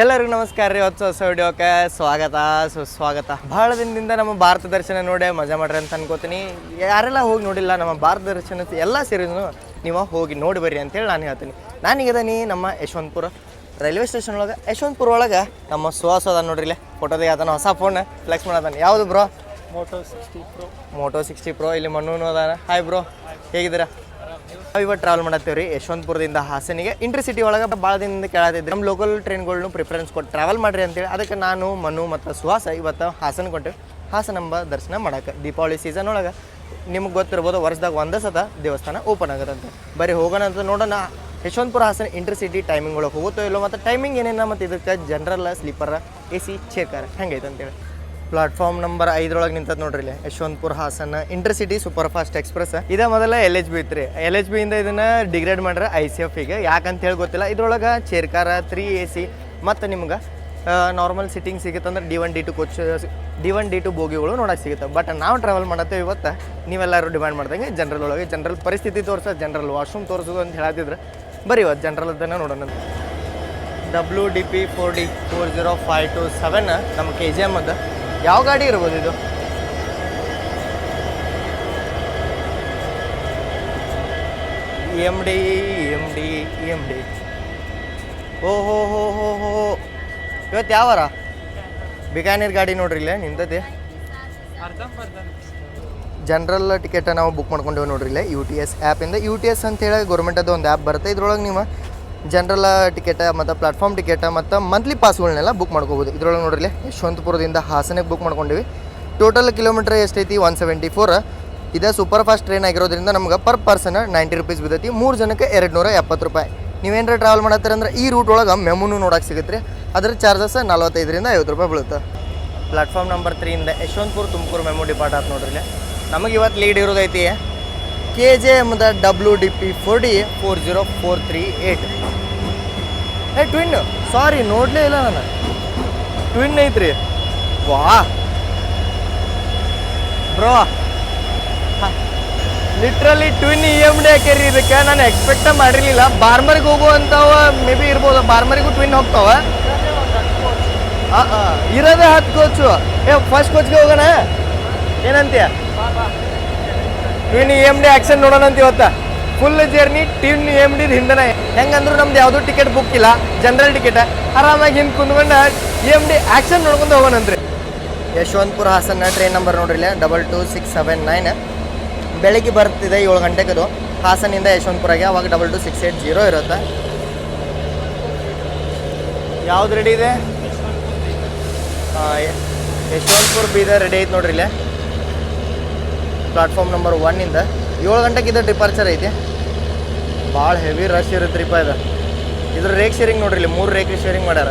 ಎಲ್ಲರಿಗೂ ನಮಸ್ಕಾರ ರೀ. ಹೊಸ ಹೊಸ ವಿಡಿಯೋಕ್ಕೆ ಸ್ವಾಗತ. ಸುಸ್ವಾಗತ. ಭಾಳ ದಿನದಿಂದ ನಮ್ಮ ಭಾರತ ದರ್ಶನ ನೋಡಿ ಮಜಾ ಮಾಡ್ರಿ ಅಂತ ಅನ್ಕೋತೀನಿ. ಯಾರೆಲ್ಲ ಹೋಗಿ ನೋಡಿಲ್ಲ ನಮ್ಮ ಭಾರತ ದರ್ಶನ ಎಲ್ಲ ಸೀರೀಸ್ನು ನೀವು ಹೋಗಿ ನೋಡಿ ಬರ್ರಿ ಅಂತೇಳಿ ನಾನು ಹೇಳ್ತೀನಿ. ನಾನೀಗದೀನಿ ನಮ್ಮ ಯಶವಂತಪುರ ರೈಲ್ವೆ ಸ್ಟೇಷನ್ ಒಳಗೆ. ಯಶವಂತಪುರ ಒಳಗೆ ನಮ್ಮ ಸುಹಾಸ ಅದ ನೋಡ್ರಿ ಇಲ್ಲೇ. ಅದನ್ನ ಹೊಸ ಫೋನ್ ಫ್ಲೆಕ್ಸ್ ಮಾಡತಾನೆ ಯಾವುದು bro Moto sixty pro Moto sixty pro ಇಲ್ಲಿ ಮಣ್ಣು ಅದಾನ. ಹಾಯ್ ಬ್ರೋ ಹೇಗಿದ್ದೀರಾ? ಇವತ್ತು ಟ್ರಾವೆಲ್ ಮಾಡತ್ತೀವಿ ರೀ ಯಶವಂತಪುರದಿಂದ ಹಾಸನಿಗೆ. ಇಂಟರ್ಸಿಟಿ ಒಳಗೆ ಭಾಳ ದಿನದಿಂದ ಕೇಳತ್ತಿದ್ದೆ ನಮ್ಮ ಲೋಕಲ್ ಟ್ರೈನ್ಗಳ್ನು ಪ್ರಿಫರೆನ್ಸ್ ಕೊಟ್ಟು ಟ್ರಾವೆಲ್ ಮಾಡಿರಿ ಅಂತೇಳಿ. ಅದಕ್ಕೆ ನಾನು, ಮನು ಮತ್ತು ಸುಹಾಸ ಇವತ್ತು ಹಾಸನ ಕೊಟ್ಟೆವು ಹಾಸನಂಬ ದರ್ಶನ ಮಾಡಕ್ಕೆ ದೀಪಾವಳಿ ಸೀಸನ್ ಒಳಗೆ ನಿಮ್ಗೆ ಗೊತ್ತಿರ್ಬೋದು ವರ್ಷದಾಗ ಒಂದೇ ಸತ ದೇವಸ್ಥಾನ ಓಪನ್ ಆಗುತ್ತಂತೆ. ಬರೀ ಹೋಗೋಣ ಅಂತ ನೋಡೋಣ. ಯಶವಂತಪುರ ಹಾಸನ ಇಂಟರ್ಸಿಟಿ ಟೈಮಿಂಗ್ ಒಳಗೆ ಹೋಗುತ್ತೋ ಇಲ್ಲೋ ಮತ್ತು ಟೈಮಿಂಗ್ ಏನೇನ ಮತ್ತು ಇದಕ್ಕೆ general sleeper A C chair ಹೆಂಗೈತೆ ಅಂತೇಳಿ ಪ್ಲಾಟ್ಫಾರ್ಮ್ ನಂಬರ್ ಐದರೊಳಗೆ ನಿಂತದ್ ನೋಡ್ರಿ ಇಲ್ಲಿ. Yeshwantpur Hassan intercity super fast express. ಇದ ಮೊದಲ ಎಲ್ ಎಚ್ ಬಿ ಇತ್ತು ಎಲ್ ಎಚ್ ಬಿ ಇಂದ ಇದನ್ನ ಡಿಗ್ರೇಡ್ ಮಾಡ್ರೆ ಐ ಸಿ ಎಫ್ಗೆ. ಯಾಕಂತ ಹೇಳಿ ಗೊತ್ತಿಲ್ಲ. ಇದ್ರೊಳಗೆ ಚೇರ್ಕಾರ ತ್ರೀ ಎ ಸಿ ಮತ್ತು ನಿಮ್ಗೆ ನಾರ್ಮಲ್ ಸಿಟ್ಟಿಂಗ್ ಸಿಗುತ್ತೆ ಅಂದ್ರೆ D one D two coach D one D two ಬೋಗಿಗಳು ನೋಡಕ್ಕೆ ಸಿಗುತ್ತೆ. ಬಟ್ ನಾವು ಟ್ರಾವೆಲ್ ಮಾಡತ್ತೇವೆ ಇವತ್ತು, ನೀವೆಲ್ಲರೂ ಡಿಮ್ಯಾಂಡ್ ಮಾಡ್ದಂಗೆ ಜನರಲ್ ಒಳಗೆ ಜನರಲ್ ಪರಿಸ್ಥಿತಿ ತೋರಿಸೋದು ಜನರಲ್ ವಾಶ್ರೂಮ್ ತೋರಿಸೋದು ಅಂತ ಹೇಳತ್ತಿದ್ರೆ ಬರೀ ಇವತ್ತು ಜನರಲ್ ಅದನ್ನು ನೋಡೋಣ W D P four D four zero five two seven ನಮ್ಮ ಕೆ ಜಿ ಎಂ ಅದು. ಯಾವ ಗಾಡಿ ಇರ್ಬೋದು ಇದು? M D M D M D. ಓ ಹೋ ಹೋ ಹೋ ಹೋ. ಇವತ್ತು ಯಾವಾರ ಬಿಕಾನೀರ್ ಗಾಡಿ ನೋಡ್ರಿ ಇಲ್ಲೇ ಅರ್ಧ ಅರ್ಧಂಬರ್ಧ ಜನರಲ್ ಟಿಕೆಟ್ ನಾವು ಬುಕ್ ಮಾಡ್ಕೊಂಡೇವೆ ನೋಡ್ರಿ ಇಲ್ಲೇ ಯು ಟಿ ಎಸ್ ಆ್ಯಪಿಂದ ಯು ಟಿ ಎಸ್ ಅಂತ ಹೇಳಿ ಗೌರ್ಮೆಂಟದ್ದು ಒಂದು ಆ್ಯಪ್ ಬರುತ್ತೆ. ಇದ್ರೊಳಗೆ ನೀವು ಜನರಲ್ ಟಿಕೆಟ್, ಮತ್ತು ಪ್ಲಾಟ್ಫಾರ್ಮ್ ಟಿಕೆಟ್, ಮತ್ತು ಮಂತ್ಲಿ ಪಾಸ್ಗಳನ್ನೆಲ್ಲ ಬುಕ್ ಮಾಡ್ಕೋಬೋದು. ಇದರೊಳಗೆ ನೋಡ್ರಿ ಯಶವಂತಪುರದಿಂದ ಹಾಸನಕ್ಕೆ ಬುಕ್ ಮಾಡ್ಕೊಂಡಿವಿ. ಟೋಟಲ್ ಕಿಲೋಮೀಟ್ರ್ ಎಷ್ಟೈತಿ? ಒನ್ ಸೆವೆಂಟಿ ಫೋರ್ ಇದೇ ಸೂಪರ್ ಫಾಸ್ಟ್ ಟ್ರೈನ್ ಆಗಿರೋದ್ರಿಂದ ನಮ್ಗೆ ಪರ್ ಪರ್ಸನ್ ನೈಂಟಿ ರುಪೀಸ್ ಬಿದ್ದೈತಿ. ಮೂರು ಜನಕ್ಕೆ ಎರಡು ನೂರ ಎಪ್ಪತ್ತು ರೂಪಾಯಿ. ನೀವೇನಾರ ಟ್ರಾವೆಲ್ ಮಾಡತ್ತೀರ ಅಂದ್ರೆ ಈ ರೂಟ್ ಒಳಗೆ ಮೆಮುನು ನೋಡಕ್ಕೆ ಸಿಗುತ್ತೆ ಅದ್ರ ಚಾರ್ಜಸ್ ನಲ್ವತ್ತೈದರಿಂದ ಐವತ್ತು ರೂಪಾಯಿ ಬೀಳುತ್ತೆ. ಪ್ಲಾಟ್ಫಾರ್ಮ್ ನಂಬರ್ ತ್ರೀಯಿಂದ ಯಶವಂತಪುರ ತುಮಕೂರು ಮೆಮೊ ಡಿಪಾರ್ಟ್ ಆಯ್ತು ನೋಡ್ರಿ ನಮಗೆ ಇವತ್ತು ಲೀಡ್ ಇರೋದೈತಿ K J ಎಮ್ದ W D P four D four zero four three eight ಏ ಟ್ವಿನ್ ಸಾರಿ ನೋಡಲೇ ಇಲ್ಲ ನಾನು. ಟ್ವಿನ್ ಐತ್ರಿ. ವಾ. Bro. Literally twin E M D ಹಾಕ್ಯಾರಿ ಇದಕ್ಕೆ. ನಾನು ಎಕ್ಸ್ಪೆಕ್ಟ ಮಾಡಿರಲಿಲ್ಲ. ಬಾರ್ಮರಿಗೆ ಹೋಗುವಂಥವ ಮೇ ಬಿ ಇರ್ಬೋದು. ಬಾರ್ಮರಿಗೂ ಟ್ವಿನ್ ಹೋಗ್ತಾವ. ಇರೋದೇ ಹತ್ತು ಕೋಚು ಏ ಫಸ್ಟ್ ಕೋಚ್ಗೆ ಹೋಗೋಣ? ಏನಂತೀಯ? Twin E M D action ನೋಡೋಣ ಅಂತ ಇವತ್ತ. Full journey team E M D ಹಿಂದನ. ಹೆಂಗಂದ್ರು ನಮ್ದು ಯಾವುದೂ ಟಿಕೆಟ್ ಬುಕ್ ಇಲ್ಲ. ಜನರಲ್ ಟಿಕೆಟ್ ಆರಾಮಾಗಿ ಹಿಂದೆ ಕುಂದ್ಕೊಂಡು ಎಂ ಡಿ ಆಕ್ಷನ್ ನೋಡ್ಕೊಂಡು ಹೋಗೋಣಂತ್ರಿ ಯಶವಂತಪುರ ಹಾಸನ ಟ್ರೈನ್ ನಂಬರ್ ನೋಡ್ರಿ ಇಲ್ಲ double two six seven nine ಬೆಳಿಗ್ಗೆ ಬರ್ತಿದೆ ಏಳು ಗಂಟೆಗೆ ಅದು. ಹಾಸನಿಂದ ಯಶವಂತಪುರಗೆ ಅವಾಗ double two six eight zero ಇರುತ್ತೆ. ಯಾವ್ದು ರೆಡಿ ಇದೆ? ಯಶವಂತಪುರ ಬೀದರ್ ರೆಡಿ ಐತೆ ನೋಡ್ರಿ ಇಲ್ಲೇ. ಪ್ಲಾಟ್ಫಾರ್ಮ್ ನಂಬರ್ ಒನ್ನಿಂದ ಏಳು ಗಂಟೆಗೆ ಇದು ಡಿಪಾರ್ಚರ್ ಐತಿ. ಭಾಳ ಹೆವಿ ರಶ್ ಇರುತ್ತೆ ರೀಪ ಇದು. ಇದ್ರ ರೇಕ್ ಶೇರಿಂಗ್ ನೋಡ್ರಿ ಇಲ್ಲಿ ಮೂರು ರೇಕ್ ಶೇರಿಂಗ್ ಮಾಡ್ಯಾರ.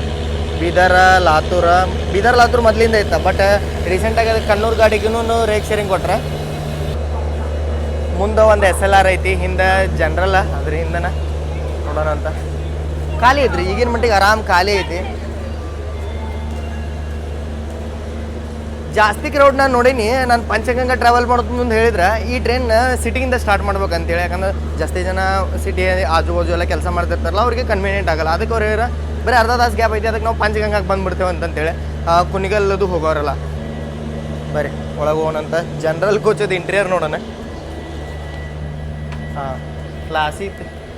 ಬೀದರ, ಲಾತೂರ, ಬೀದರ್, ಲಾತೂರ್ ಮೊದಲಿಂದ ಐತ ಬಟ್ ರೀಸೆಂಟಾಗಿ ಅದು ಕಣ್ಣೂರು ಗಾಡಿಗೂ ರೇಕ್ ಶೇರಿಂಗ್ ಕೊಟ್ರೆ. ಮುಂದೆ ಒಂದು ಎಸ್ ಎಲ್ ಆರ್ ಐತಿ, ಹಿಂದೆ ಜನರಲ್ ಅದ್ರ ಹಿಂದನ ನೋಡೋಣ ಅಂತ. ಖಾಲಿ ಐತ್ರಿ, ಈಗಿನ ಮಟ್ಟಿಗೆ ಆರಾಮ್ ಖಾಲಿ ಐತಿ. ಜಾಸ್ತಿ ಕ್ರೌಡ್ ನಾನು ನೋಡೀನಿ, ನಾನು ಪಂಚಗಂಗಾ ಟ್ರಾವೆಲ್ ಮಾಡೋದು ಅಂತ ಹೇಳಿದ್ರೆ ಈ ಟ್ರೈನ್ ಸಿಟಿಯಿಂದ ಸ್ಟಾರ್ಟ್ ಮಾಡ್ಬೇಕಂತೇಳಿ. ಯಾಕಂದ್ರೆ ಜಾಸ್ತಿ ಜನ ಸಿಟಿ ಆಜು ಬಾಜು ಎಲ್ಲ ಕೆಲಸ ಮಾಡ್ತಿರ್ತಾರಲ್ಲ, ಅವ್ರಿಗೆ ಕನ್ವೀನಿಯೆಂಟ್ ಆಗಲ್ಲ. ಅದಕ್ಕೆ ಅವ್ರು ಹೇಳಿದ್ರೆ, ಬರೀ ಅರ್ಧ ತಾಸು ಗ್ಯಾಪ್ ಐತಿ, ಅದಕ್ಕೆ ನಾವು ಪಂಚಗಂಗಾಗೆ ಬಂದ್ಬಿಡ್ತೇವೆ ಅಂತಂತೇಳಿ. ಕುನಿಗಲ್ಲದು ಹೋಗೋರಲ್ಲ. ಬರ್ರಿ ಒಳಗೆ ಹೋಗೋಣಂತ. ಜನರಲ್ ಕೋಚದ ಇಂಟೀರಿಯರ್ ನೋಡೋಣ. ಹಾಂ ಕ್ಲಾಸಿ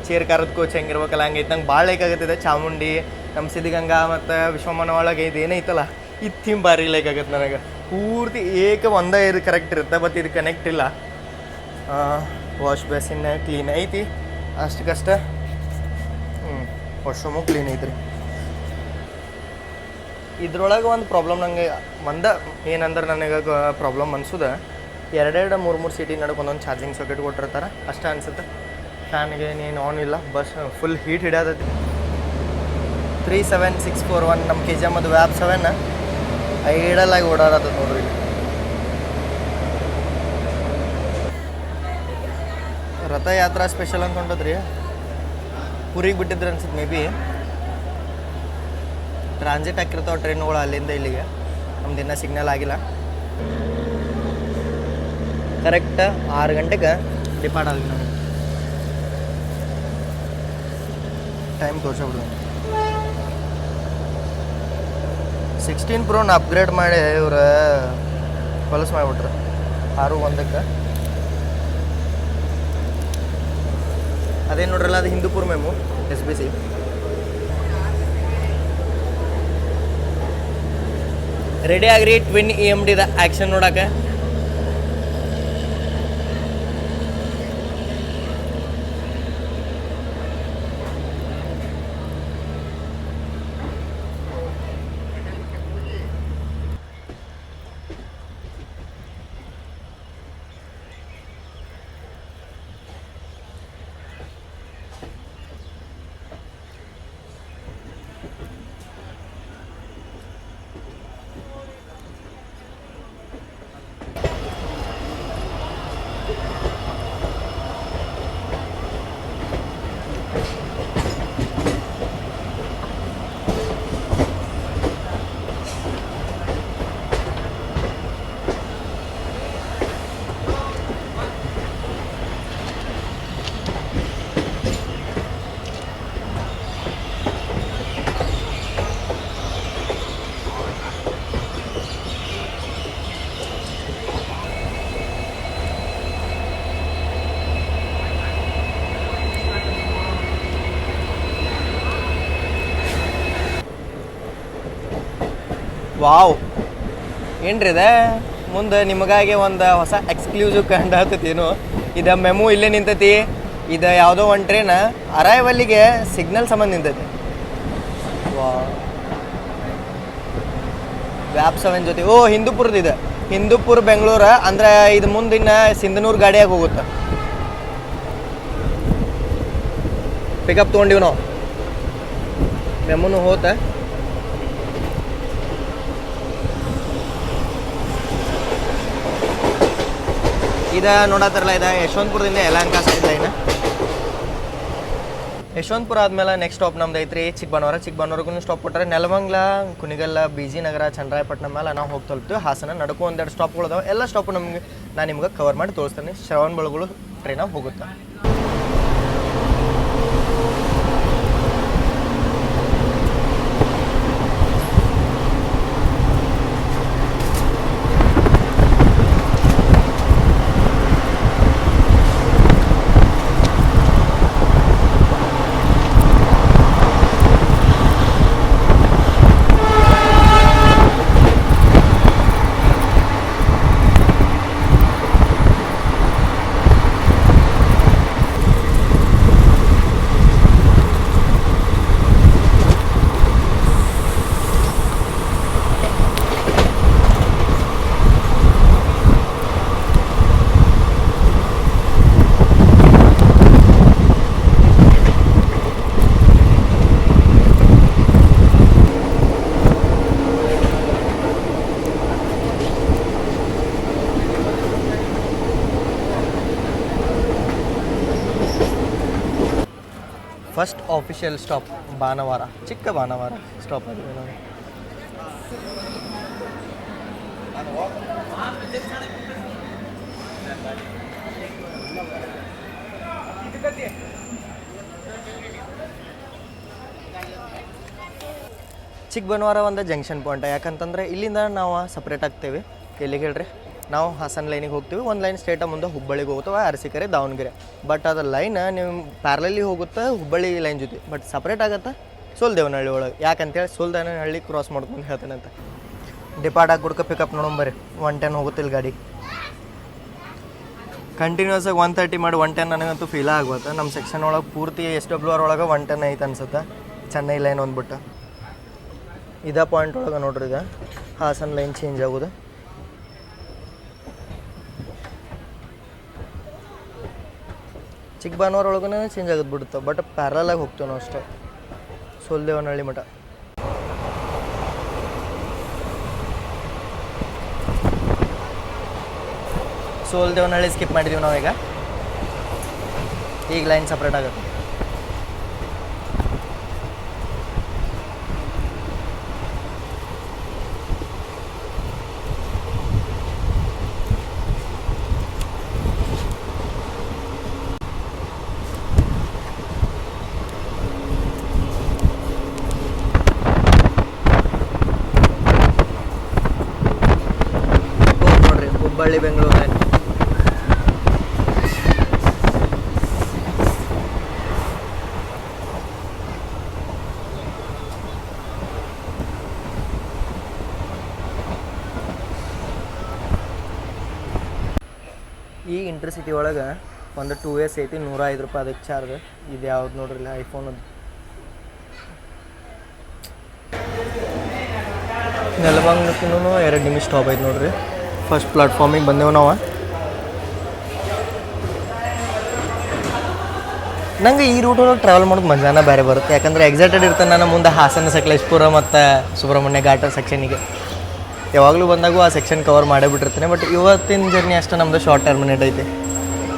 ಚೇರ್ ಕಾರದ ಕೋಚ್ ಹೆಂಗಿರ್ಬೇಕಲ್ಲ, ಹಂಗೈತೆ. ನಂಗೆ ಭಾಳ ಲೈಕ್ ಆಗುತ್ತಿದೆ ಚಾಮುಂಡಿ ನಮ್ಮ ಸಿದ್ಧಗಂಗಾ ಮತ್ತು ವಿಶ್ವಮನ ಒಳಗೆ ಇದು ಏನೈತಲ್ಲ ಈ ಥೀಮ್ ಭಾರಿ ಲೈಕ್ ಆಗುತ್ತೆ ನನಗೆ. ಪೂರ್ತಿ ಏಕ ಒಂದೇ ಇದು ಕರೆಕ್ಟ್ ಇರುತ್ತೆ ಬಟ್ ಇದು ಕನೆಕ್ಟ್ ಇಲ್ಲ. ವಾಶ್ ಬೇಸಿನ್ ಕ್ಲೀನ್ ಐತಿ. ಅಷ್ಟಕ್ಕಷ್ಟ ಹ್ಞೂ ವಾಶ್ರೂಮು ಕ್ಲೀನ್ ಐತ್ರಿ. ಇದ್ರೊಳಗೆ ಒಂದು ಪ್ರಾಬ್ಲಮ್ ನಂಗೆ ಒಂದ, ಏನಂದ್ರೆ ನನಗೆ ಪ್ರಾಬ್ಲಮ್ ಅನ್ಸುದ. ಎರಡೆರಡು, ಮೂರು ಮೂರು ಸಿಟಿ ನಡಕ್ಕೆ ಒಂದೊಂದು ಚಾರ್ಜಿಂಗ್ ಸಾಕೆಟ್ ಕೊಟ್ಟಿರ್ತಾರೆ, ಅಷ್ಟೇ ಅನ್ಸುತ್ತೆ. ಫ್ಯಾನ್ಗೆ ನೀನು ಆನ್ ಇಲ್ಲ ಬಸ್ full heat ಹಿಡಿಯೋದೈತಿ three seven six four one ನಮ್ಮ ಕೆ ಜಿ ಎಂ ಅದು ವ್ಯಾಪ್ ಸೆವೆನ್ ಐಡಲಾಗಿ ಓಡಾಡತ್ತದ ನೋಡ್ರಿ. ರಥಯಾತ್ರಾ ಸ್ಪೆಷಲ್ ಅಂದ್ಕೊಂಡದ್ರಿ ಪುರಿಗೆ ಬಿಟ್ಟಿದ್ರೆ ಅನ್ಸುತ್ತೆ ಮೇ ಬಿ ಟ್ರಾನ್ಸಿಟ್ ಹಾಕಿರ್ತಾವ ಟ್ರೈನ್ಗಳು ಅಲ್ಲಿಂದ ಇಲ್ಲಿಗೆ. ನಮ್ದು ಇನ್ನೂ ಸಿಗ್ನಲ್ ಆಗಿಲ್ಲ. ಕರೆಕ್ಟ್ ಆರು ಗಂಟೆಗೆ ಡಿಪಾರ್ಟ್ ಆದ್ವಿ ನಾವು. ಟೈಮ್ ತೋರಿಸ್ಬಿಡು ಸಿಕ್ಸ್ಟೀನ್ ಪ್ರೋನ ಅಪ್ಗ್ರೇಡ್ ಮಾಡಿ ಇವ್ರು ಹೊಲಸು ಮಾಡಿಬಿಟ್ರು. ಆರು ಒಂದಕ್ಕೆ. ಅದೇನು ನೋಡ್ರಲ್ಲ, ಅದು Hindupur MEMU S B C ready ಆಗ್ರಿ ಟ್ವಿನ್ ಇ ಎಂ ಡಿದ ಆ್ಯಕ್ಷನ್ ನೋಡಕ್ಕೆ ವಾವ್. ಏನ್ರಿ ಇದೆ? ಮುಂದೆ ನಿಮಗಾಗಿ ಒಂದು ಹೊಸ ಎಕ್ಸ್ಕ್ಲೂಸಿವ್ ಕಂಡು ಹತ್ತೇನು ಇದು ಮೆಮು ಇಲ್ಲೇ ನಿಂತೈತಿ. ಇದು ಯಾವುದೋ ಒಂದು ಟ್ರೈನ್ ಅರೈವಲ್ಲಿಗೆ ಸಿಗ್ನಲ್ ಸಂಬಂಧ ನಿಂತೈತಿ. ವಾ ವ್ಯಾಪ್ ಸೆವೆನ್ ಜೊತೆ. ಓ, ಹಿಂದೂಪುರದ ಇದು. ಹಿಂದೂಪುರ, ಬೆಂಗಳೂರು, ಅಂದ್ರೆ ಇದು ಮುಂದಿನ ಸಿಂಧನೂರು ಗಾಡಿಯಾಗಿ ಹೋಗುತ್ತೆ. ಪಿಕಪ್ ತೊಗೊಂಡಿವಿ ನಾವು. ಮೆಮುನು ಹೋತ. ಇದ ನೋಡತ್ತಾರಲ್ಲ ಇದ ಯಶವಂತಪುರದಿಂದ ಯಲಹಂಕ ಸೈಡ್ ಲೈನ್ ಯಶವಂತಪುರ ಆದ್ಮೇಲೆ ನೆಕ್ಸ್ಟ್ ಸ್ಟಾಪ್ ನಮ್ದು ಐತ್ರಿ ಚಿಕ್ಕಬಣ್ಣವರ ಚಿಕ್ಕಬಣ್ಣವ್ರಿಗೂ ಸ್ಟಾಪ್ ಕೊಟ್ಟರೆ ನೆಲಮಂಗ್ಲ ಕುನಿಗಲ್ಲ ಬಿಜಿ ನಗರ ಚಂದ್ರಾಯಪಟ್ಟಣ ಮೇಲೆ ನಾವು ಹೋಗಿ ತಲುಪ್ತೀವಿ. ಹಾಸನ ನಡಕು ಒಂದೆರಡು ಸ್ಟಾಪ್ಗಳು ಅದಾವೆ. ಎಲ್ಲ ಸ್ಟಾಪ್ ನಮ್ಗೆ ನಾನು ನಿಮ್ಗೆ ಕವರ್ ಮಾಡಿ ತೋರಿಸ್ತೇನೆ. ಶ್ರವಣ ಬಳಗಳು ಟ್ರೈನಾಗ ಹೋಗುತ್ತೆ ಫಸ್ಟ್ ಆಫಿಷಿಯಲ್ ಸ್ಟಾಪ್ ಭಾನುವಾರ ಚಿಕ್ಕ ಭಾನುವಾರ ಸ್ಟಾಪ್ ಆಗಿದೆ ಚಿಕ್ಕ ಬನವಾರ ಒಂದು ಜಂಕ್ಷನ್ ಪಾಯಿಂಟ್ ಯಾಕಂತಂದ್ರೆ ಇಲ್ಲಿಂದ ನಾವು ಸಪ್ರೇಟ್ ಆಗ್ತೇವೆ. ಎಲ್ಲಿಗೆ ಹೇಳ್ರಿ? ನಾವು ಹಾಸನ್ ಲೈನಿಗೆ ಹೋಗ್ತೀವಿ. ಒಂದು ಲೈನ್ ಸ್ಟೇಟ ಮುಂದೆ ಹುಬ್ಬಳ್ಳಿಗೆ ಹೋಗ್ತವೆ ಅರಸಿಕೆರೆ, ದಾವಣಗೆರೆ. ಬಟ್ ಅದು ಲೈನ್ ನಿಮ್ಮ ಪ್ಯಾರಲಲ್ಲಿ ಹೋಗುತ್ತೆ ಹುಬ್ಬಳ್ಳಿ ಲೈನ್ ಜೊತೆ? ಬಟ್ ಸಪ್ರೇಟ್ ಆಗುತ್ತೆ? ಸೋಲ್ದೇವನಹಳ್ಳಿ ಒಳಗೆ. ಯಾಕಂತೇಳಿ ಸೋಲ್ದೇವನಹಳ್ಳಿ ಕ್ರಾಸ್ ಮಾಡ್ಕೊಂಡು ಹೇಳ್ತೇನೆ ಅಂತ. ಡಿಪಾರ್ಟ್ ಆಗಿ ಕುಡ್ಕ ಪಿಕಪ್ ನೋಡೋಂಬರಿ ಒನ್ ಟೆನ್ ಹೋಗುತ್ತಿಲ್ಲ ಗಾಡಿ. ಕಂಟಿನ್ಯೂಸ್ ಆಗಿ ಒನ್ ತರ್ಟಿ ಮಾಡಿ ಒನ್ ಟೆನ್ ನನಗಂತೂ ಫೀಲ್ ಆಗುತ್ತೆ ನಮ್ಮ ಸೆಕ್ಷನ್ ಒಳಗೆ ಪೂರ್ತಿ ಎಸ್ ಡಬ್ಲ್ಯೂ ಆರ್ ಒಳಗೆ ಒನ್ ಟೆನ್ ಐತೆ ಅನ್ಸುತ್ತೆ? ಚೆನ್ನೈ ಲೈನ್ ಒಂದ್ಬಿಟ್ಟು. ಇದೇ ಪಾಯಿಂಟ್ ಒಳಗೆ ನೋಡ್ರಿ ಈಗ. ಹಾಸನ್ ಲೈನ್ ಚೇಂಜ್ ಆಗೋದು. ಚಿಕ್ಕಬಾನೂರ್ ಒಳಗೂ ಚೇಂಜ್ ಆಗೋದು ಬಿಡುತ್ತೆ ಬಟ್ ಪ್ಯಾರಲಾಗಿ ಹೋಗ್ತೇವೆ ನಾವು ಅಷ್ಟೇ. ಸೋಲ್ದೇವನಹಳ್ಳಿ ಮಠ. ಸೋಲ್ದೇವನಹಳ್ಳಿ ಸ್ಕಿಪ್ ಮಾಡಿದೀವಿ ನಾವೀಗ. ಈಗ ಲೈನ್ ಸಪ್ರೇಟ್ ಆಗುತ್ತೆ. ಇಂಟರ್ಸಿಟಿ ಒಳಗೆ ಒಂದು ಟೂ ಇಯರ್ಸ್ ಐತಿ ನೂರ ಐದು ರೂಪಾಯಿ ಅದಕ್ಕೆ ಚಾರ್ಜ್. ಇದು ಯಾವ್ದು ನೋಡ್ರಿ ಐಫೋನದು ನೆಲಬಂಗ್ಲಕ್ಕೂ ಎರಡು ನಿಮಿಷ ಸ್ಟಾಪ್ ಐತೆ ನೋಡ್ರಿ. ಫಸ್ಟ್ ಪ್ಲಾಟ್ಫಾರ್ಮಿಗೆ ಬಂದೆವು ನಾವು. ನಂಗೆ ಈ ರೂಟ್ ಒಳಗೆ ಟ್ರಾವೆಲ್ ಮಾಡೋದು ಮಜಾನ ಬೇರೆ ಬರುತ್ತೆ. ಯಾಕಂದ್ರೆ ಎಕ್ಸೈಟೆಡ್ ಇರ್ತಾನೆ ನಾನು ಮುಂದೆ ಹಾಸನ, ಸಕಲೇಶ್ಪುರ ಮತ್ತು ಸುಬ್ರಹ್ಮಣ್ಯ ಘಾಟ ಸೆಕ್ಷನಿಗೆ ಯಾವಾಗಲೂ ಬಂದಾಗೂ ಆ ಸೆಕ್ಷನ್ ಕವರ್ ಮಾಡೇ ಬಿಟ್ಟಿರ್ತೀನಿ ಬಟ್ ಇವತ್ತಿನ ಜರ್ನಿ ಅಷ್ಟೇ ನಮ್ಮದು ಶಾರ್ಟ್ ಟರ್ಮಿನೇಟ್ ಐತಿ.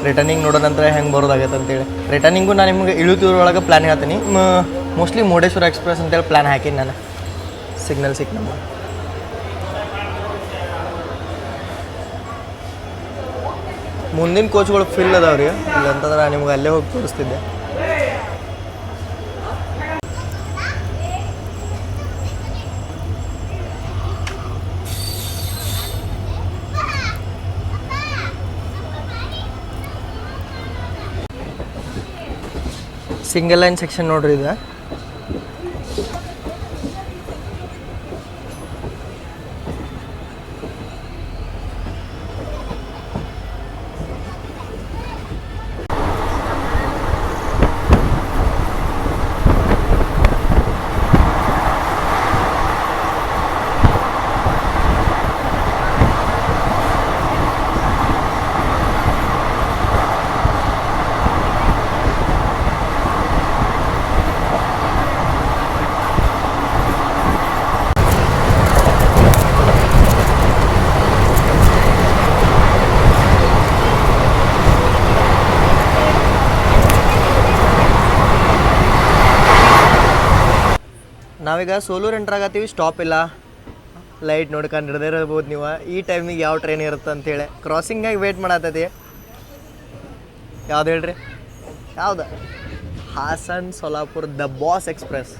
ರಿಟರ್ನಿಂಗ್ ನೋಡೋ ನಂತರ ಹೆಂಗೆ ಬರೋದಾಗತ್ತೆ ಅಂತೇಳಿ. ರಿಟರ್ನಿಂಗು ನಾನು ನಿಮ್ಗೆ ಇಳುತ್ತೂರೊಳಗೆ ಪ್ಲ್ಯಾನ್ ಹೇಳ್ತೀನಿ. ಮೋಸ್ಟ್ಲಿ ಮುರುಡೇಶ್ವರ ಎಕ್ಸ್ಪ್ರೆಸ್ ಅಂತೇಳಿ ಪ್ಲ್ಯಾನ್ ಹಾಕೀನಿ ನಾನು. ಸಿಗ್ನಲ್ ಸಿಕ್ ನಮ್ಮ ಮುಂದಿನ ಕೋಚ್ಗಳು ಫಿಲ್ ಅದಾವ್ರಿ. ಇಲ್ಲ ಅಂತಂದ್ರೆ ನಾನು ನಿಮ್ಗೆ ಅಲ್ಲೇ ಹೋಗಿ ತೋರಿಸ್ತಿದ್ದೆ. ಸಿಂಗಲ್ ಲೈನ್ ಸೆಕ್ಷನ್ ನೋಡ್ರಿ ಇದು. ನಾವೀಗ ಸೋಲೂರ್ ಎಂಟ್ರ್ ಆಗತ್ತೀವಿ ಸ್ಟಾಪ್ ಇಲ್ಲ. ಲೈಟ್ ನೋಡ್ಕೊಂಡು ಹಿಡ್ದಿರ್ಬೋದು ನೀವು. ಈ ಟೈಮಿಗೆ ಯಾವ ಟ್ರೈನ್ ಇರುತ್ತೆ ಅಂತೇಳಿ ಕ್ರಾಸಿಂಗಾಗಿ ವೇಟ್ ಮಾಡತ್ತೈತಿ ಯಾವ್ದು ಹೇಳ್ರಿ? ಯಾವ್ದು? Hassan Solapur the boss express.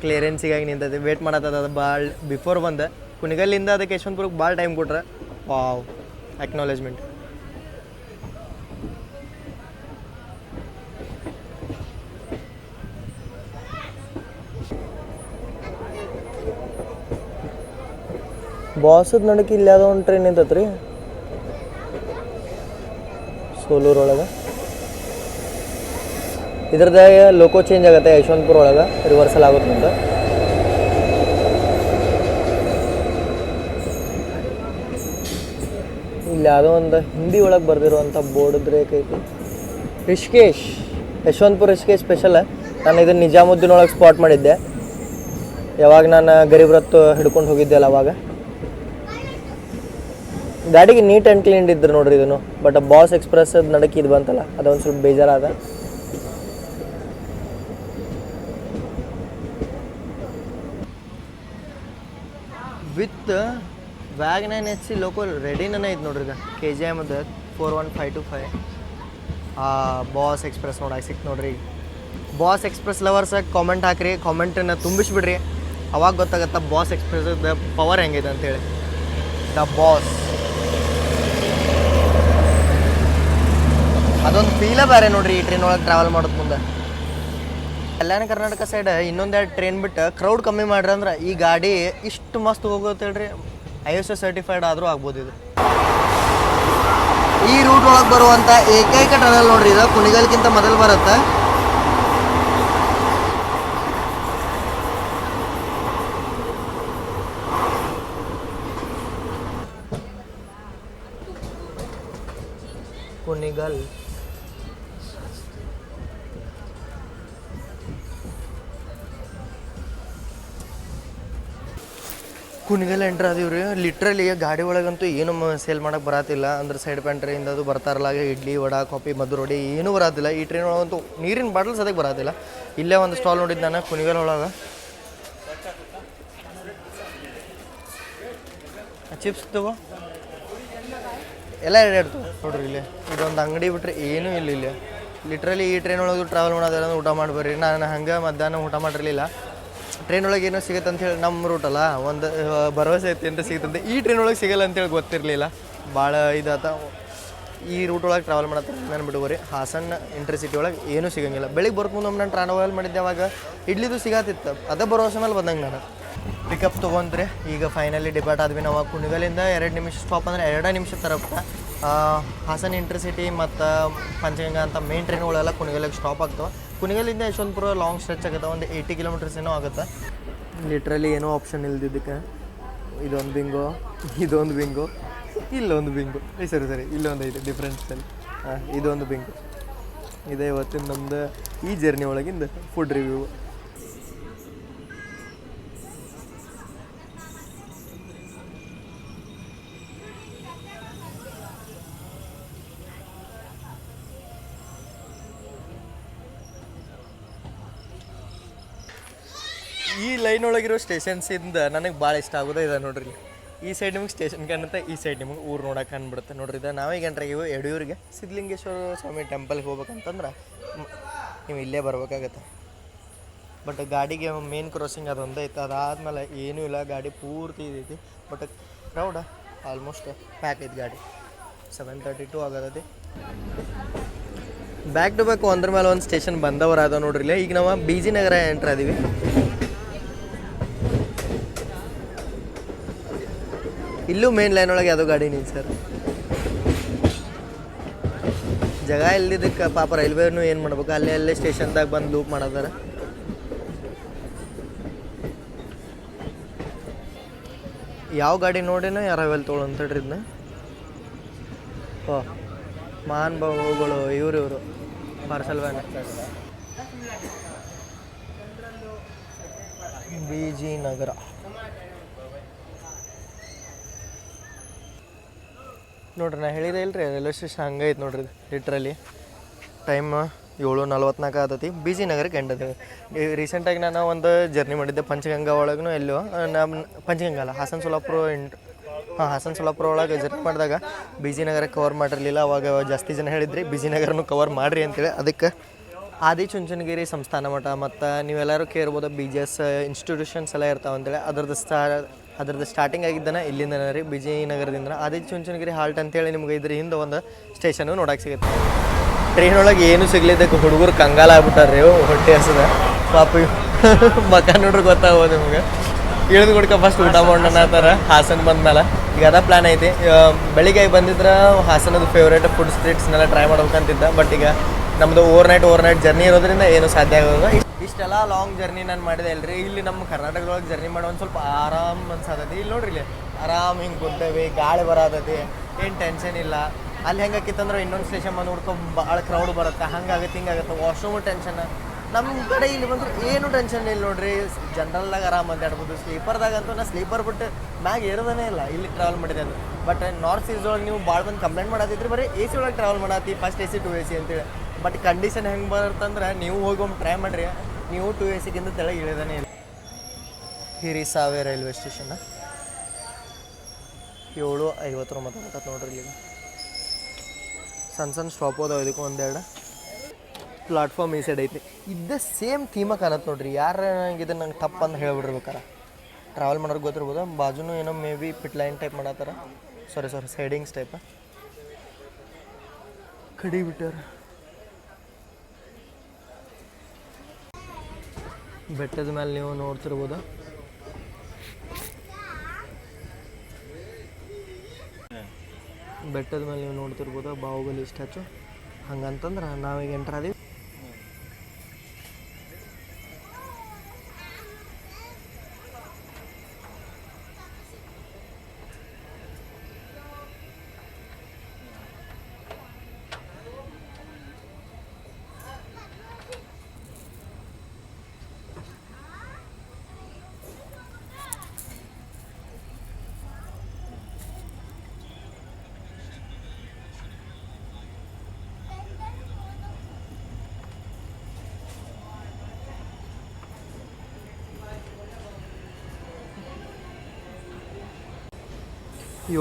ಕ್ಲಿಯರೆನ್ಸಿಗಾಗಿ ನಿಂತೈತಿ. ವೇಟ್ ಮಾಡತ್ತದ ಅದು ಭಾಳ ಬಿಫೋರ್ ಬಂದ. ಕುಣಿಗಲ್ಲಿಂದ ಅದಕ್ಕೆ ಯಶವಂತಪುರಕ್ಕೆ ಭಾಳ ಟೈಮ್ ಕೊಟ್ರೆ. ವಾವ್ ಅಕ್ನಾಲೇಜ್ಮೆಂಟ್ ಬಾಸದ ನಡಕ್ಕೆ ಇಲ್ಲಿ ಯಾವುದೋ ಒಂದು ಟ್ರೈನ್ ನಿಂತತ್ರಿ. ಸೋಲೂರೊಳಗೆ. ಇದ್ರದಾಗ ಲೋಕೋ ಚೇಂಜ್ ಆಗುತ್ತೆ ಯಶವಂತಪುರ ಒಳಗೆ ರಿವರ್ಸಲ್ ಆಗುತ್ತೆ ಅಂತ. ಇಲ್ಲಿ ಯಾವುದೋ ಒಂದು ಹಿಂದಿ ಒಳಗೆ ಬರ್ದಿರುವಂಥ ಬೋರ್ಡ್ ಬ್ರೇಕ್ ಐತಿ. ರಿಷಿಕೇಶ್, ಯಶವಂತಪುರ ರಿಷಿಕೇಶ್ ಸ್ಪೆಷಲ್ ನಾನು ಇದನ್ನು ನಿಜಾಮುದ್ದೀನ್ ಒಳಗೆ ಸ್ಪಾಟ್ ಮಾಡಿದ್ದೆ. ಯಾವಾಗ ನಾನು ಗರೀಬ್ ಹಿಡ್ಕೊಂಡು ಹೋಗಿದ್ದೆ ಅಲ್ಲ ಅವಾಗ. ಗಾಡಿಗೆ ನೀಟ್ ಆ್ಯಂಡ್ ಕ್ಲೀನ್ ಇದ್ರು ನೋಡ್ರಿ ಇದನ್ನು. ಬಟ್ ಬಾಸ್ ಎಕ್ಸ್ಪ್ರೆಸ್ ನಡಕ್ಕೆ ಇದು ಬಂತಲ್ಲ, ಅದೊಂದು ಸ್ವಲ್ಪ ಬೇಜಾರಾದ. ವಿತ್ ವ್ಯಾಗ್ ನೈನ್ ಎಚ್ ಸಿ ಲೋಕಲ್ ರೆಡಿನೇ ಐತೆ ನೋಡ್ರಿ ಇದು ಕೆ ಜಿ ಎಂ ಅದ four one five two five boss express ನೋಡಕ್ಕೆ ಸಿಕ್ತು ನೋಡ್ರಿ ಬಾಸ್ ಎಕ್ಸ್ಪ್ರೆಸ್ ಲವರ್ಸ್ ಕಾಮೆಂಟ್ ಹಾಕ್ರಿ ಕಾಮೆಂಟನ್ನು ತುಂಬಿಸ್ಬಿಡ್ರಿ. ಅವಾಗ ಗೊತ್ತಾಗತ್ತೆ ಬಾಸ್ ಎಕ್ಸ್ಪ್ರೆಸ್ ದ ಪವರ್ ಹೆಂಗಿದೆ ಅಂತೇಳಿ. ದ ಬಾಸ್ ಅದೊಂದು ಫೀಲ ಬೇರೆ ನೋಡ್ರಿ ಈ ಟ್ರೈನ್ ಒಳಗೆ ಟ್ರಾವೆಲ್ ಮಾಡೋದು ಮುಂದೆ. ಕಲ್ಯಾಣ ಕರ್ನಾಟಕ ಸೈಡ್ ಇನ್ನೊಂದೆರಡು ಟ್ರೈನ್ ಬಿಟ್ಟು ಕ್ರೌಡ್ ಕಮ್ಮಿ ಮಾಡ್ರಿ ಅಂದ್ರೆ ಈ ಗಾಡಿ ಇಷ್ಟು ಮಸ್ತ್ ಹೋಗುತ್ತೆ ಹೇಳ್ರಿ. ಐ ಎಸ್ ಎಸ್ ಸರ್ಟಿಫೈಡ್ ಆದರೂ ಆಗ್ಬೋದು ಇದು. ಈ ರೂಟ್ ಒಳಗೆ ಬರುವಂಥ ಏಕೈಕ ಟನಲ್ ನೋಡ್ರಿ ಇದು. ಕುಣಿಗಲ್ಗಿಂತ ಮೊದಲು ಬರುತ್ತೆ. ಕುಣಿಗಲ್ ಎಂಟ್ರ್ ಅದೀವ್ರಿ. ಲಿಟ್ರಲಿ ಗಾಡಿ ಒಳಗಂತೂ ಏನು ಸೇಲ್ ಮಾಡಕ್ಕೆ ಬರತ್ತಿಲ್ಲ ಅಂದ್ರೆ ಸೈಡ್ ಪ್ಯಾಂಟ್ರಿಂದ ಅದು ಬರ್ತಾರಲ್ಲ ಇಡ್ಲಿ, ವಡ ಕಾಫಿ ಮಧುರೊಡಿ ಏನೂ ಬರತ್ತಿಲ್ಲ ಈ ಟ್ರೈನ್ ಒಳಗಂತೂ ನೀರಿನ ಬಾಟಲ್ ಸದ್ಯಕ್ಕೆ ಬರತ್ತಿಲ್ಲ ಇಲ್ಲೇ ಒಂದು ಸ್ಟಾಲ್ ನೋಡಿದ್ದು ನಾನು, ಕುಣಿಗಲ್ ಒಳಗೆ. ಚಿಪ್ಸ್ ತಗೋ. ಎಲ್ಲ ಎರಡು ನೋಡ್ರಿ ಇಲ್ಲಿ. ಇದೊಂದು ಅಂಗಡಿ ಬಿಟ್ರೆ ಏನೂ ಇಲ್ಲ ಇಲ್ಲಿ. ಲಿಟ್ರಲಿ ಈ ಟ್ರೈನ್ ಒಳಗೆ ಟ್ರಾವೆಲ್ ಮಾಡೋದಿಲ್ಲ ಊಟ ಮಾಡಿ ನಾನು ಹಂಗೆ ಮಧ್ಯಾಹ್ನ ಊಟ ಮಾಡಿರಲಿಲ್ಲ. ಟ್ರೈನ್ ಒಳಗೆ ಏನೋ ಸಿಗುತ್ತೆ ಅಂತ ಹೇಳಿ ನಮ್ಮ ರೂಟ್ ಅಲ್ಲ, ಒಂದು ಭರವಸೆ ಐತಿ ಅಂತ ಸಿಗುತ್ತಂತೆ ಈ ಟ್ರೈನ್ ಒಳಗೆ ಸಿಗಲ್ಲ ಅಂತೇಳಿ ಗೊತ್ತಿರಲಿಲ್ಲ. ಭಾಳ ಇದಾತ ಈ ರೂಟ್ ಒಳಗೆ ಟ್ರಾವೆಲ್ ಮಾಡತ್ತೆ ನಾನು ಬಿಡುವರಿ. ಹಾಸನ ಇಂಟರ್ಸಿಟಿ ಒಳಗೆ ಏನೂ ಸಿಗಂಗಿಲ್ಲ. ಬೆಳಿಗ್ಗೆ ಬರ್ತ ಮುಂದೆ ನಾನು ಟ್ರಾವೆಲ್ ಮಾಡಿದ್ದೆ, ಅವಾಗ ಇಡ್ಲಿದು ಸಿಗತ್ತಿತ್ತು ಅದೇ ಭರವಸೆ ಮೇಲೆ ಬಂದಂಗೆ ನಾನು. ಪಿಕಪ್ ತೊಗೊಂಡ್ರೆ ಈಗ ಫೈನಲಿ ಡಿಪಾರ್ಟ್ ಆದ್ವಿ ನಾವು. ಕುಣಿಗಲಿಂದ ಎರಡು ನಿಮಿಷ ಸ್ಟಾಪ್ ಅಂದರೆ ಎರಡೇ ನಿಮಿಷ ತರಪ್ಪ. ಹಾಸನ ಇಂಟರ್ಸಿಟಿ ಮತ್ತು ಪಂಚಗಂಗಾ ಅಂತ ಮೇನ್ ಟ್ರೈನ್ಗಳೆಲ್ಲ ಕುಣಿಗಲಿಗೆ ಸ್ಟಾಪ್ ಆಗ್ತವೆ. ಕುಣಿಗಲಿಂದ ಯಶವಂತಪುರ ಲಾಂಗ್ ಸ್ಟ್ರೆಚ್ ಆಗುತ್ತೆ, ಒಂದು ಏಯ್ಟಿ ಕಿಲೋಮೀಟರ್ಸ್ ಏನೋ ಆಗುತ್ತೆ. ಲಿಟ್ರಲಿ ಏನೋ ಆಪ್ಷನ್ ಇಲ್ದಿದ್ದಕ್ಕೆ. ಇದೊಂದು ಬಿಂಗೋ ಇದೊಂದು ಬಿಂಗೋ ಇಲ್ಲೊಂದು ಬಿಂಗು ಏ, ಸರಿ ಸರಿ, ಇಲ್ಲೊಂದು ಐತೆ ಡಿಫ್ರೆನ್ಸಲ್ಲಿ ಇದೊಂದು ಬಿಂಗು ಇದೇ ಇವತ್ತಿನ ನಮ್ದು ಈ ಜರ್ನಿ ಒಳಗಿಂದ ಫುಡ್ ರಿವ್ಯೂ ಒಳಗಿರೋ ಸ್ಟೇಷನ್ಸಿಂದ ನನಗೆ ಭಾಳ ಇಷ್ಟ ಆಗೋದೇ ಇದೆ ನೋಡ್ರಿ ಈ ಸೈಡ್ ನಿಮಗೆ ಸ್ಟೇಷನ್ ಕಾಣುತ್ತೆ, ಈ ಸೈಡ್ ನಿಮಗೆ ಊರು ನೋಡಕ್ಕೆ ಕಾಣ್ಬಿಡುತ್ತೆ. ನೋಡ್ರಿ, ಇದು ನಾವೀಗ ಎಂಟ್ರೆ ಇವು ಯಡಿಯೂರಿಗೆ, ಸಿದ್ಧಲಿಂಗೇಶ್ವರ ಸ್ವಾಮಿ ಟೆಂಪಲ್ಗೆ ಹೋಗ್ಬೇಕಂತಂದ್ರೆ ನೀವು ಇಲ್ಲೇ ಬರ್ಬೇಕಾಗತ್ತೆ. ಬಟ್ ಗಾಡಿಗೆ ಮೇನ್ ಕ್ರಾಸಿಂಗ್ ಅದೊಂದೇ ಇತ್ತು. ಅದಾದಮೇಲೆ ಏನೂ ಇಲ್ಲ, ಗಾಡಿ ಪೂರ್ತಿ ಇದೈತಿ ಬಟ್ ಕ್ರೌಡ ಆಲ್ಮೋಸ್ಟ್ ಪ್ಯಾಕ್ ಐತಿ ಗಾಡಿ. ಸೆವೆನ್ ತರ್ಟಿ ಟು ಆಗತೈತಿ. ಬ್ಯಾಕ್ ಟು ಬ್ಯಾಕ್ ಒಂದ್ರ ಮೇಲೆ ಒಂದು ಸ್ಟೇಷನ್ ಬಂದವರು ಅದ ನೋಡ್ರಿ ಇಲ್ಲೇ. ಈಗ ನಾವು ಬಿ ಜಿ ನಗರ ಎಂಟ್ರ್ ಅದೀವಿ. ಇಲ್ಲೂ ಮೇನ್ ಲೈನ್ ಒಳಗೆ ಯಾವುದೋ ಗಾಡಿ ನಿಂತು ಸರ್. ಜಾಗ ಇಲ್ದಿದ್ದಕ್ಕೆ ಪಾಪ ರೈಲ್ವೇನು ಏನು ಮಾಡ್ಬೇಕು? ಅಲ್ಲೇ ಅಲ್ಲೇ ಸ್ಟೇಷನ್ದಾಗ ಬಂದು ಲೂಪ್ ಮಾಡದಾರ. ಯಾವ ಗಾಡಿ ನೋಡಿನೋ ಯಾರು ಅವೆಲ್ಲ ತೊಗೊಳಂತಡ್ರಿ ಇದನ್ನ ಓ ಮಾನ್ ಬಾಬುಗಳು ಇವ್ರು ಇವರು. Parcel van. B G Nagar. ನೋಡ್ರಿ, ನಾ ಹೇಳಿದೆ ಇಲ್ರಿ ರೈಲ್ವೆ ಸ್ಟೇಷನ್ ಹಂಗೆ ಐತೆ ನೋಡ್ರಿ ಲಿಟ್ರಲಿ ಟೈಮ್ ಏಳು ನಲ್ವತ್ನಾಲ್ಕು ಆತತಿ ಬಿಜಿ ನಗರಕ್ಕೆ ಎಂಡದ ರೀಸೆಂಟಾಗಿ ನಾನು ಒಂದು ಜರ್ನಿ ಮಾಡಿದ್ದೆ, ಪಂಚಗಂಗಾ ಒಳಗೂ ಎಲ್ಲೋ. ನಮ್ಮ ಪಂಚಗಂಗಾ ಅಲ್ಲ, ಹಾಸನ ಸೋಲಾಪುರ ಇಂಟ್ ಹಾಂ, ಹಾಸನ ಸೋಲಾಪುರ ಒಳಗೆ ಜರ್ನಿ ಮಾಡಿದಾಗ ಬಿಜಿ ನಗರ ಕವರ್ ಮಾಡಿರಲಿಲ್ಲ, ಅವಾಗ ಜಾಸ್ತಿ ಜನ ಹೇಳಿದ್ರಿ ಬಿಜಿ ನಗರನು ಕವರ್ ಮಾಡಿರಿ ಅಂತೇಳಿ ಅದಕ್ಕೆ ಆದಿ ಚುಂಚನಗಿರಿ ಸಂಸ್ಥಾನ ಮಠ, ಮತ್ತು ನೀವೆಲ್ಲರೂ ಕೇರ್ಬೋದು ಬಿ ಜಿ ಎಸ್ ಇನ್ಸ್ಟಿಟ್ಯೂಷನ್ಸ್ ಎಲ್ಲ ಇರ್ತಾವೆ ಅಂತೇಳಿ ಅದ್ರದ್ದು ಅದ್ರದ್ದು ಸ್ಟಾರ್ಟಿಂಗ್ ಆಗಿದ್ದಾನೆ ಇಲ್ಲಿಂದ ರೀ ವಿಜಯನಗರದಿಂದ. ಆದಿಚುಂಚನಗಿರಿ ಹಾಲ್ಟ್ ಅಂತೇಳಿ ನಿಮ್ಗೆ ಇದ್ರ ಹಿಂದೆ ಒಂದು ಸ್ಟೇಷನ್ ನೋಡಕ್ಕೆ ಸಿಗುತ್ತೆ. ಟ್ರೈನ್ ಒಳಗೆ ಏನು ಸಿಗ್ಲಿದ್ದಕ್ಕೆ ಹುಡುಗರು ಕಂಗಾಲ ಆಗ್ಬಿಟ್ಟಾರ್ರಿ ಹೊಟ್ಟೆ ಹಸದ. ಪಾಪ ಮಕ ನೋಡ್ರಿ ಗೊತ್ತಾಗೋದು ನಿಮ್ಗೆ. ಇಳಿದು ಕೊಡ್ಕ ಫಸ್ಟ್ ಊಟ ಮಾಡೋಣ ಅಂತಾರ ಹಾಸನ ಬಂದ್ಮೇಲೆ. ಈಗ ಅದ ಪ್ಲಾನ್ ಐತಿ. ಬೆಳಿಗ್ಗೆ ಬಂದಿದ್ರ ಹಾಸನದ ಫೇವ್ರೇಟ್ ಫುಡ್ ಸ್ಟ್ರೀಟ್ಸ್ನೆಲ್ಲ ಟ್ರೈ ಮಾಡ್ಬೇಕಂತಿದ್ದ ಬಟ್ ಈಗ ನಮ್ಮದು overnight overnight journey ಇರೋದ್ರಿಂದ ಏನು ಸಾಧ್ಯ ಆಗೋದು ಇಷ್ಟೆಲ್ಲ ಲಾಂಗ್ ಜರ್ನಿ ನಾನು ಮಾಡಿದೆ ಅಲ್ರಿ. ಇಲ್ಲಿ ನಮ್ಮ ಕರ್ನಾಟಕದೊಳಗೆ ಜರ್ನಿ ಮಾಡೋ ಒಂದು ಸ್ವಲ್ಪ ಆರಾಮ್ ಅನ್ಸತೈತಿ. ಇಲ್ಲಿ ನೋಡ್ರಿ ಇಲ್ಲಿ ಆರಾಮ್ ಹಿಂಗೆ ಕುಂತೇವಿ ಗಾಳಿ ಬರತೈತಿ. ಏನು ಟೆನ್ಷನ್ ಇಲ್ಲ. ಅಲ್ಲಿ ಹೆಂಗಾಕಿತ್ತಂದ್ರೆ ಇನ್ನೊಂದು ಸ್ಟೇಷನ್ ಬಂದು ನೋಡ್ಕೊಂಡು ಭಾಳ ಕ್ರೌಡ್ ಬರುತ್ತೆ. ಹಂಗಾಗತ್ತೆ, ಹಿಂಗಾಗತ್ತೆ. ವಾಶ್ರೂಮ್ ಟೆನ್ಷನ್ ನಮ್ಮ ಕಡೆ ಇಲ್ಲಿ ಬಂದ್ರೆ ಏನು ಟೆನ್ಷನ್ ಇಲ್ಲ ನೋಡ್ರಿ. ಜನರಲ್ದಾಗ ಆರಾಮ್ ಅಡ್ಡಾಡ್ಬೋದು ಸ್ಲೀಪರ್ದಾಗ ಅಂತೂ ನಾ ಸ್ಲೀಪರ್ ಬಿಟ್ಟು ಮ್ಯಾಗ ಇರೋದೇ ಇಲ್ಲ. ಇಲ್ಲಿ ಟ್ರಾವೆಲ್ ಮಾಡಿದೆ ಅದು ಬಟ್ ನಾರ್ತ್ ಈಸ್ಟ್ ಒಳಗೆ ನೀವು ಭಾಳ ಬಂದು ಕಂಪ್ಲೇಂಟ್ ಮಾಡತ್ತಿದ್ರಿ ಬರೀ ಎ ಸಿ ಒಳಗೆ travel ಮಾಡತ್ತಿ first A C two A C ಅಂತೇಳಿ. ಬಟ್ ಕಂಡೀಷನ್ ಹೆಂಗೆ ಬರುತ್ತಂದ್ರೆ ನೀವು ಹೋಗಿ ಒಮ್ಮೆ ಟ್ರೈ ಮಾಡಿರಿ. ನೀವು ಟು ಎ ಸಿಗಿಂತ ತೆಳಗೆ ಇಳಿದಾನೆ ಇಲ್ಲ. ಹಿರಿಸಾವೆ ರೈಲ್ವೆ ಸ್ಟೇಷನ್ ಏಳು ಐವತ್ತೊಂಬತ್ತು ಆಗತ್ತೆ ನೋಡ್ರಿ ಇಲ್ಲಿ ಸಣ್ಣ ಸಣ್ಣ ಸ್ಟಾಪ್ ಅದಾವ ಇದಕ್ಕೆ ಒಂದೆರಡು. ಪ್ಲಾಟ್ಫಾರ್ಮ್ ಈ ಸೈಡ್ ಐತಿ ಇದ್ದ ಸೇಮ್ ಥೀಮ ಕಾಣತ್ತೆ ನೋಡ್ರಿ. ಯಾರು ನಂಗೆ ಇದನ್ನ ನಂಗೆ ತಪ್ಪು ಅಂತ ಹೇಳ್ಬಿಡ್ಬೇಕಾರ. ಟ್ರಾವೆಲ್ ಮಾಡೋರಿಗೆ ಗೊತ್ತಿರ್ಬೋದು. ಬಾಜುನು ಏನೋ maybe pit line type ಮಾಡತ್ತಾರ. ಸಾರಿ ಸಾರಿ ಸೈಡಿಂಗ್ಸ್ ಟೈಪ ಕಡಿ ಬಿಟ್ಟಾರ. ಬೆಟ್ಟದ ಮೇಲೆ ನೀವು ನೋಡ್ತಿರ್ಬೋದು? ಬೆಟ್ಟದ ಮೇಲೆ ನೀವು ನೋಡ್ತಿರ್ಬೋದು? ಬಾಹುಬಲಿ ಸ್ಟ್ಯಾಚು. ಹಂಗಂತಂದ್ರೆ ನಾವೀಗ ಎಂಟ್ರ್ ಆದೀವಿ.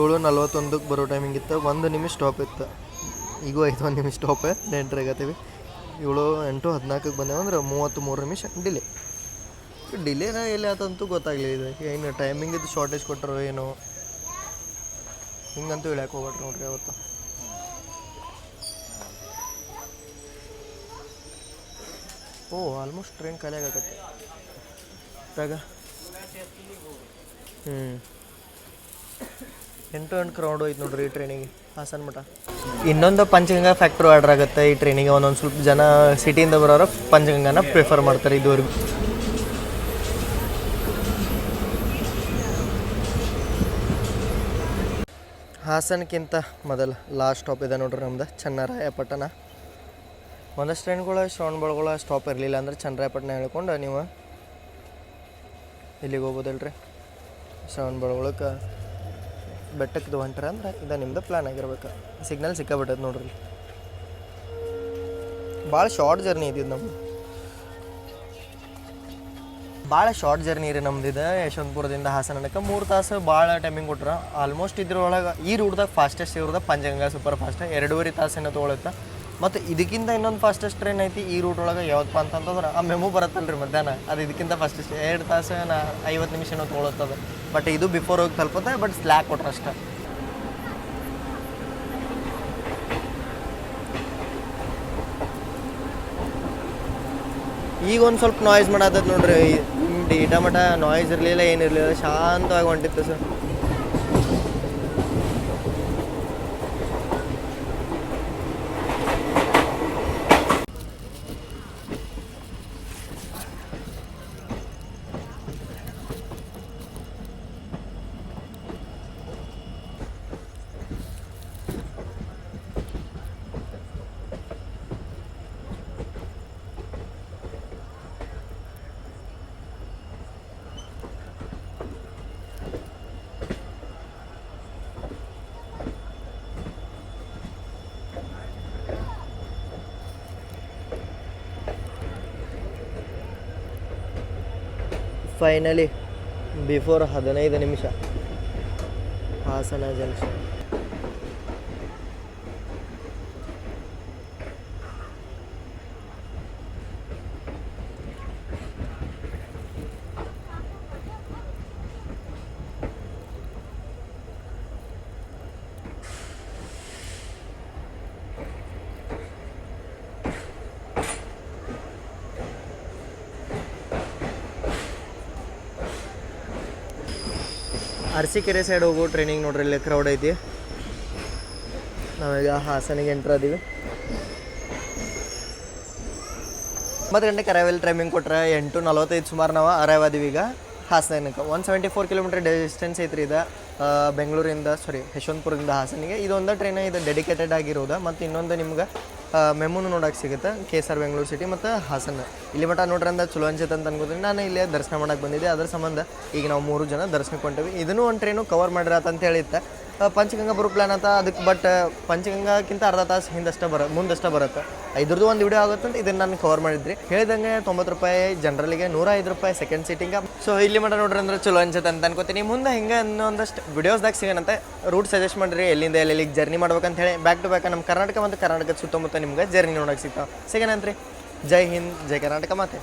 ಏಳು ನಲ್ವತ್ತೊಂದಕ್ಕೆ ಬರೋ ಟೈಮಿಂಗ್ ಇತ್ತು. ಒಂದು ನಿಮಿಷ ಸ್ಟಾಪ್ ಇತ್ತು. ಈಗ ಐದು, ಒಂದು ನಿಮಿಷ ಸ್ಟಾಪ್ ನೆಂಟ್ರಾಗತ್ತೀವಿ ಏಳು, ಎಂಟು, ಹದಿನಾಲ್ಕಕ್ಕೆ ಬಂದೇವೆ ಅಂದ್ರೆ ಮೂವತ್ತು ಮೂರು ನಿಮಿಷ ಡಿಲೇ ಡಿಲೇನ ಎಲ್ಲಿ ಆತಂತೂ ಗೊತ್ತಾಗಲಿಲ್ಲ ಇದು ಏನು ಟೈಮಿಂಗ್ ಇದು ಶಾರ್ಟೇಜ್ ಕೊಟ್ಟರು ಏನು. ಹಿಂಗಂತೂ ಹೇಳಕ್ಕೆ ಹೋಗ್ಬೇಡ್ರಿ ನೋಡ್ರಿ ಅವತ್ತು ಓ ಆಲ್ಮೋಸ್ಟ್ ಟ್ರೈನ್ ಖಾಲಿ ಆಗತ್ತೆ ಹ್ಞೂ ಎಂಟು ಎಂಟು ಕ್ರೌಂಡ್ ಹೋಯ್ತು ನೋಡ್ರಿ ಈ ಟ್ರೈನಿಗೆ ಹಾಸನ ಮಠ. ಇನ್ನೊಂದು ಪಂಚಗಂಗಾ ಫ್ಯಾಕ್ಟ್ರಿ ಆರ್ಡರ್ ಆಗುತ್ತೆ ಈ ಟ್ರೈನಿಗೆ ಒಂದೊಂದು ಸ್ವಲ್ಪ ಜನ ಸಿಟಿಯಿಂದ ಬರೋರು ಪಂಚಗಂಗಾನ ಪ್ರಿಫರ್ ಮಾಡ್ತಾರೆ ಇದುವರೆಗೂ. ಹಾಸನಕ್ಕಿಂತ ಮೊದಲು ಲಾಸ್ಟ್ ಸ್ಟಾಪ್ ಇದೆ ನೋಡ್ರಿ ನಮ್ದು, ಚನ್ನರಾಯಪಟ್ಟಣ. ಒಂದಷ್ಟು ಟ್ರೈನ್ಗಳು ಶ್ರವಣಬೆಳಗೊಳ ಸ್ಟಾಪ್ ಇರಲಿಲ್ಲ ಅಂದ್ರೆ ಚನ್ನರಾಯಪಟ್ಟಣ ಹೇಳ್ಕೊಂಡು ನೀವು ಇಲ್ಲಿಗೆ ಹೋಗ್ಬೋದಲ್ರಿ ಶ್ರವಣಬೆಳಗೊಳಕ್ಕೆ ಬೆಟ್ಟಕ್ಕೆ ಹೊಂಟ್ರ ಅಂದ್ರೆ ಇದು ನಿಮ್ದು ಪ್ಲ್ಯಾನ್ ಆಗಿರ್ಬೇಕು. ಸಿಗ್ನಲ್ ಸಿಕ್ಕಾಬಿಟ್ಟದ ನೋಡ್ರಿ. ಭಾಳ ಶಾರ್ಟ್ ಜರ್ನಿ ಇದ್ದಿದ್ದು ನಮ್ಮ ಭಾಳ ಶಾರ್ಟ್ ಜರ್ನಿ ರೀ ನಮ್ದು ಇದು. ಯಶವಂತಪುರದಿಂದ ಹಾಸನಕ್ಕೆ ಮೂರು ತಾಸು ಭಾಳ ಟೈಮಿಂಗ್ ಕೊಟ್ರ. ಆಲ್ಮೋಸ್ಟ್ ಇದ್ರೊಳಗೆ ಈ ರೂಟ್ದಾಗ ಫಾಸ್ಟೆಸ್ಟ್ ಇರೋದ ಪಂಚಗಂಗಾ ಸೂಪರ್ ಫಾಸ್ಟ್ ಎರಡೂವರೆ ತಾಸೇನೋ ತೊಗೊಳುತ್ತೆ. ಮತ್ತು ಇದಕ್ಕಿಂತ ಇನ್ನೊಂದು ಫಾಸ್ಟೆಸ್ಟ್ ಟ್ರೈನ್ ಐತಿ ಈ ರೂಟ್ ಒಳಗೆ ಯಾವ್ದಪ್ಪ ಅಂತಂದ್ರೆ ಆ ಮೆಮು ಬರತ್ತಲ್ರಿ ಮಧ್ಯಾಹ್ನ. ಅದು ಇದಕ್ಕಿಂತ ಫಾಸ್ಟೆಸ್ಟ್ ಎರಡು ತಾಸು ನಾ ಐವತ್ತು ನಿಮಿಷನೋ ತೊಗೊಳತ್ತದ. ಬಟ್ ಇದು ಬಿಫೋರ್ ಹೋಗಿ ತಲುಪುತ್ತೆ ಬಟ್ ಸ್ಲ್ಯಾಕ್ ಕೊಟ್ರೆ ಅಷ್ಟೇ. ಈಗ ಒಂದು ಸ್ವಲ್ಪ ನಾಯ್ಸ್ ಮಾಡತ್ತದ ನೋಡ್ರಿ. ಮಟ ನಾಯ್ಸ್ ಇರಲಿಲ್ಲ ಏನಿರಲಿಲ್ಲ ಶಾಂತವಾಗಿ ಹೊಂಟಿತ್ತು ಸರ್ ಫೈನಲಿ ಬಿಫೋರ್ ಹದಿನೈದು ನಿಮಿಷ ಹಾಸನ ಜಂಕ್ಷನ್ ಅರಸೀಕೆರೆ ಸೈಡ್ ಹೋಗೋ ಟ್ರೈನಿಂಗ್ ನೋಡ್ರಿ, ಇಲ್ಲಿ ಕ್ರೌಡ್ ಐತಿ. ನಾವೀಗ ಹಾಸನಿಗೆ ಎಂಟ್ರ್ ಅದೀವಿ. ಒಂಬತ್ತು ಗಂಟೆಗೆ ಅರೈವಲ್ ಟೈಮಿಂಗ್ ಕೊಟ್ರೆ ಎಂಟು ನಲವತ್ತೈದು ಸುಮಾರು ನಾವು ಅರೈವ್ ಅದೀವಿ ಈಗ ಹಾಸನಕ್ಕೆ one seventy four kilometre distance ಐತ್ರಿ ಇದು. ಬೆಂಗಳೂರಿಂದ ಸಾರಿ ಯಶವಂತಪುರದಿಂದ ಹಾಸನಿಗೆ. ಇದೊಂದು ಟ್ರೈನ್ ಇದು ಡೆಡಿಕೇಟೆಡ್ ಆಗಿರೋದು. ಮತ್ತು ಇನ್ನೊಂದು ನಿಮ್ಗೆ ಮೆಮೂನು ನೋಡೋಕೆ ಸಿಗುತ್ತೆ. K S R Bengaluru city ಮತ್ತು ಹಾಸನ. ಇಲ್ಲಿ ಮಟ್ಟ ನೋಡ್ರಿ ಅಂದ್ರೆ ಚಲೋ ಅನ್ಸುತ್ತೆ ಅಂತ ಅನ್ಕೋತೀನಿ. ನಾನು ಇಲ್ಲೇ ದರ್ಶನ ಮಾಡಕ್ಕೆ ಬಂದಿದ್ದೆ. ಅದ್ರ ಸಂಬಂಧ ಈಗ ನಾವು ಮೂರು ಜನ ದರ್ಶನಕ್ಕೆ ಹೊಂಟೇವಿ. ಇದನ್ನು ಒಂದು ಟ್ರೈನು ಕವರ್ ಮಾಡಿರತ್ತಂತ ಹೇಳಿತ್ತೆ ಪಂಚಗಂಗಾ ಬರೋ ಪ್ಲ್ಯಾನ್ ಅಂತ ಅದಕ್ಕೆ ಬಟ್ ಪಂಚಗಂಗಾಕ್ಕಿಂತ ಅರ್ಧ ತಾಸು ಹಿಂದಷ್ಟೇ ಬರ, ಮುಂದಷ್ಟೇ ಬರುತ್ತೆ. ಇದ್ರದ್ದು ಒಂದು ವಿಡಿಯೋ ಆಗುತ್ತೆ ಅಂತ ಇದನ್ನು ನಾನು ಕವರ್ ಮಾಡಿದ್ರಿ. ಹೇಳಿದಂಗೆ ತೊಂಬತ್ತು ರೂಪಾಯಿ ಜನರಲ್ಲಿಗೆ ನೂರ ಐದು ರೂಪಾಯಿ ಸೆಕೆಂಡ್ ಸೀಟಿಂಗ ಸೊ ಇಲ್ಲಿ ಮಟ್ಟ ನೋಡ್ರಿ ಅಂದ್ರೆ ಚಲೋ ಅನ್ಸುತ್ತೆ ಅಂತ ಅನ್ಕೋತೀನಿ. ಮುಂದೆ ಹಿಂಗೆ ಇನ್ನೊಂದಷ್ಟು ವಿಡಿಯೋಸ್ದಾಗ ಸಿಗೋಣಂತೆ. ರೂಟ್ ಸಜೆಸ್ಟ್ ಮಾಡಿರಿ. ಎಲ್ಲಿಂದ ಎಲ್ಲಿಗೆ ಜರ್ನಿ ಮಾಡ್ಬೇಕಂತ ಹೇಳಿ. ಬ್ಯಾಕ್ ಟು ಬ್ಯಾಕ್ ನಮ್ಮ ಕರ್ನಾಟಕ ಮತ್ತು ಕರ್ನಾಟಕದ ಸುತ್ತಮುತ್ತ ನಿಮ್ಗೆ ಜರ್ನಿ ನೋಡೋಕೆ ಸಿಗ್ತಾವೆ. ಸಿಗೋಣಂತ್ರಿ. ಜೈ ಹಿಂದ್, ಜೈ ಕರ್ನಾಟಕ ಮಾತೆ.